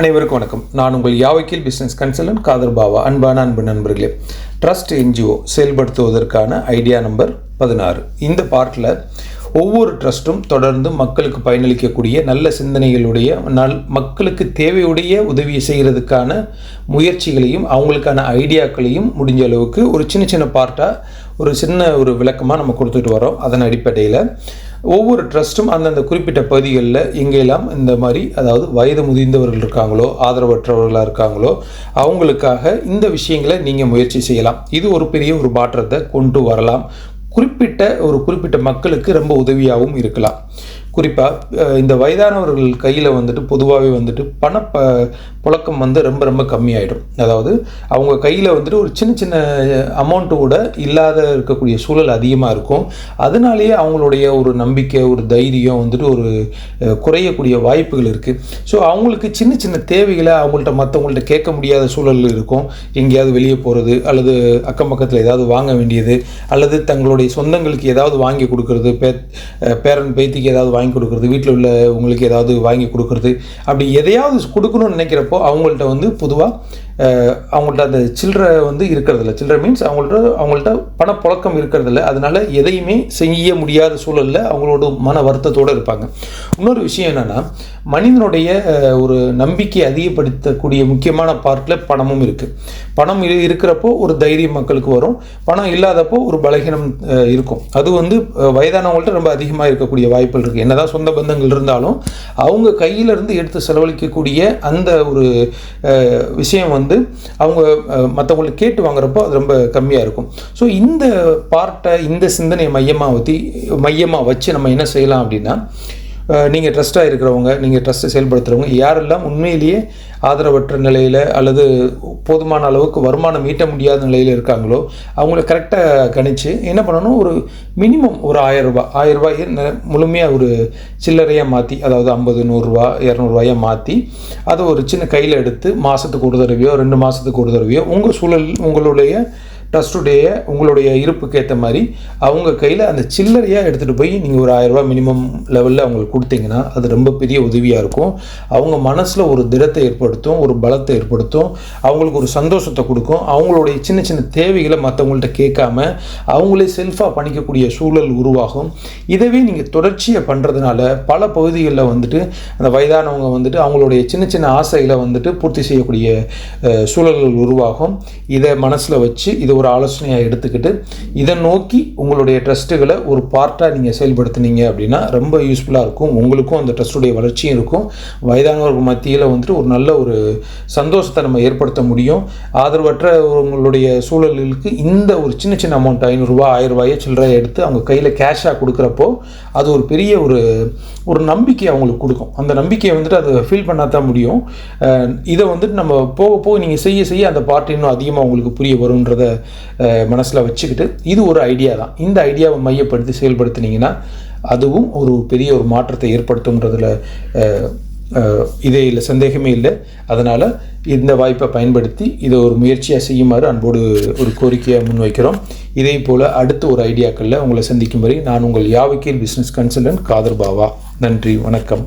அனைவருக்கும் வணக்கம். நான் உங்கள் யாவைக்கில் பிஸ்னஸ் கன்சல்டன்ட் காதர் பாவா. அன்பான அன்பு நண்பர்களே ட்ரஸ்ட் என்ஜிஓ செயல்படுத்துவதற்கான ஐடியா நம்பர் பதினாறு. இந்த பார்ட்டில் ஒவ்வொரு ட்ரஸ்ட்டும் தொடர்ந்து மக்களுக்கு பயனளிக்கக்கூடிய நல்ல சிந்தனைகளுடைய நல் மக்களுக்கு தேவையுடைய உதவியை செய்கிறதுக்கான முயற்சிகளையும் அவங்களுக்கான ஐடியாக்களையும் முடிஞ்ச அளவுக்கு ஒரு சின்ன சின்ன பார்ட்டாக ஒரு சின்ன ஒரு விளக்கமாக நம்ம கொடுத்துட்டு வரோம் அதன் அடிப்படையில் ஒவ்வொரு ட்ரஸ்ட்டும் அந்தந்த குறிப்பிட்ட பகுதிகளில் எங்கெல்லாம் இந்த மாதிரி அதாவது வயது முதிர்ந்தவர்கள் இருக்காங்களோ ஆதரவற்றவர்களாக இருக்காங்களோ அவங்களுக்காக இந்த விஷயங்களை நீங்கள் முயற்சி செய்யலாம். இது ஒரு பெரிய ஒரு மாற்றத்தை கொண்டு வரலாம். குறிப்பிட்ட ஒரு குறிப்பிட்ட மக்களுக்கு ரொம்ப உதவியாகவும் இருக்கலாம். குறிப்பாக இந்த வயதானவர்கள் கையில் வந்துட்டு பொதுவாகவே வந்துட்டு பண ப புழக்கம் வந்து ரொம்ப ரொம்ப கம்மியாயிடும். அதாவது அவங்க கையில் வந்துட்டு ஒரு சின்ன சின்ன அமௌண்ட்டு கூட இல்லாத இருக்கக்கூடிய சூழல் அதிகமாக இருக்கும். அதனாலேயே அவங்களுடைய ஒரு நம்பிக்கை ஒரு தைரியம் வந்துட்டு ஒரு குறையக்கூடிய வாய்ப்புகள் இருக்குது ஸோ அவங்களுக்கு சின்ன சின்ன தேவைகளை அவங்கள்ட்ட மற்றவங்கள்ட்ட கேட்க முடியாத சூழல் இருக்கும். எங்கேயாவது வெளியே போகிறது அல்லது அக்கம் பக்கத்தில் ஏதாவது வாங்க வேண்டியது அல்லது தங்களுடைய சொந்தங்களுக்கு ஏதாவது வாங்கி கொடுக்கறது பே பேரன் பேத்திக்கு ஏதாவது வாங்கி கொடுக்குறது வீட்டில் உள்ள உங்களுக்கு ஏதாவது வாங்கி கொடுக்கறது அப்படி எதையாவது கொடுக்கணும்னு நினைக்கிறப்போ அவங்கள்ட்ட வந்து பொதுவாக அவங்கள்ட்ட அந்த சில்லறை வந்து இருக்கிறதில்ல. சில்லறை மீன்ஸ் அவங்கள்ட்ட அவங்கள்ட்ட பணப்புழக்கம் இருக்கிறதில்ல. அதனால் எதையுமே செய்ய முடியாத சூழலில் அவங்களோட மன வருத்தத்தோடு இருப்பாங்க. இன்னொரு விஷயம் என்னென்னா மனிதனுடைய ஒரு நம்பிக்கையை அதிகப்படுத்தக்கூடிய முக்கியமான பார்ட்டில் பணமும் இருக்குது பணம் இருக்கிறப்போ ஒரு தைரியம் மக்களுக்கு வரும். பணம் இல்லாதப்போ ஒரு பலகீனம் இருக்கும். அது வந்து வயதானவங்கள்ட்ட ரொம்ப அதிகமாக இருக்கக்கூடிய வாய்ப்புகள் இருக்குது என்னதான் சொந்த பந்தங்கள் இருந்தாலும் அவங்க கையில இருந்து எடுத்து செலவழிக்கக்கூடிய அந்த ஒரு விஷயம் வந்து வந்து அவங்க மற்றவங்களுக்கு கேட்டு வாங்குறப்போ அது ரொம்ப கம்மியாக இருக்கும். ஸோ இந்த பார்ட்டை இந்த சிந்தனையை மையமாக ஊற்றி மையமாக வச்சு நம்ம என்ன செய்யலாம் அப்படின்னா நீங்கள் ட்ரஸ்ட்டாக இருக்கிறவங்க நீங்கள் ட்ரஸ்ட்டை செயல்படுத்துகிறவங்க யாரெல்லாம் உண்மையிலேயே ஆதரவற்ற நிலையில் அல்லது போதுமான அளவுக்கு வருமானம் ஈட்ட முடியாத நிலையில் இருக்காங்களோ அவங்கள கரெக்டாக கணிச்சு என்ன பண்ணணும்? ஒரு மினிமம் ஒரு ஆயிரம் ரூபாய் முழுமையாக ஒரு சில்லறையாக மாற்றி அதாவது ஐம்பது நூறுரூவா இரநூறுவாயை மாற்றி அதை ஒரு சின்ன கையில் எடுத்து மாதத்துக்கு ஒரு தடவையோ ரெண்டு மாதத்துக்கு ஒரு தடவையோ உங்கள் சூழல் உங்களுடைய ட்ரஸ்டுடைய உங்களுடைய இருப்புக்கு ஏற்ற மாதிரி அவங்க கையில் அந்த சில்லறையாக எடுத்துகிட்டு போய் நீங்கள் ஒரு ஆயிரரூபா மினிமம் லெவலில் அவங்களுக்கு கொடுத்தீங்கன்னா அது ரொம்ப பெரிய உதவியாக இருக்கும். அவங்க மனசில் ஒரு திடத்தை ஏற்படுத்தும் ஒரு பலத்தை ஏற்படுத்தும் அவங்களுக்கு ஒரு சந்தோஷத்தை கொடுக்கும். அவங்களுடைய சின்ன சின்ன தேவைகளை மற்றவங்கள்ட்ட கேட்காம அவங்களே செல்ஃபாக பண்ணிக்கக்கூடிய சூழல் உருவாகும். இதவே நீங்கள் தொடர்ச்சியை பண்ணுறதுனால பல பகுதிகளில் வந்துட்டு அந்த வயதானவங்க வந்துட்டு அவங்களுடைய சின்ன சின்ன ஆசைகளை வந்துட்டு பூர்த்தி செய்யக்கூடிய சூழல்கள் உருவாகும். இதை மனசில் வச்சு இதை ஒரு ஆலோசனையாக எடுத்துக்கிட்டு இதை நோக்கி உங்களுடைய ட்ரஸ்ட்டுகளை ஒரு பார்ட்டாக நீங்கள் செயல்படுத்துனீங்க அப்படின்னா ரொம்ப யூஸ்ஃபுல்லாக இருக்கும். உங்களுக்கும் அந்த ட்ரஸ்ட்டுடைய வளர்ச்சியும் இருக்கும். வயதானவர்கள் மத்தியில் வந்துட்டு ஒரு நல்ல ஒரு சந்தோஷத்தை நம்ம ஏற்படுத்த முடியும். ஆதரவற்ற உங்களுடைய சூழல்களுக்கு இந்த ஒரு சின்ன சின்ன அமௌண்ட் ஐநூறுரூவா ஆயிரம் சில்லறையை எடுத்து அவங்க கையில் கேஷாக கொடுக்குறப்போ அது ஒரு பெரிய ஒரு ஒரு நம்பிக்கை அவங்களுக்கு கொடுக்கும். அந்த நம்பிக்கையை வந்துட்டு அதை ஃபீல் பண்ணால் தான் முடியும் இதை வந்துட்டு நம்ம போக போக நீங்கள் செய்ய செய்ய அந்த பார்ட்டி இன்னும் அதிகமாக உங்களுக்கு புரிய வரும்ன்றத மனசில் வச்சுக்கிட்டு இது ஒரு ஐடியா தான். இந்த ஐடியாவை மையப்படுத்தி செயல்படுத்தினீங்கன்னா அதுவும் ஒரு பெரிய ஒரு மாற்றத்தை ஏற்படுத்தும்ன்றதில் இதே இல்லை சந்தேகமே இல்லை. அதனால் இந்த வாய்ப்பை பயன்படுத்தி இதை ஒரு முயற்சியாக செய்யுமாறு அன்போடு ஒரு கோரிக்கையாக முன்வைக்கிறோம். இதே போல் அடுத்த ஒரு ஐடியாக்களில் உங்களை சந்திக்கும் வரை நான் உங்கள் யாவுக்கீல் பிஸ்னஸ் கன்சல்டன்ட் காதர் பாவா. நன்றி வணக்கம்.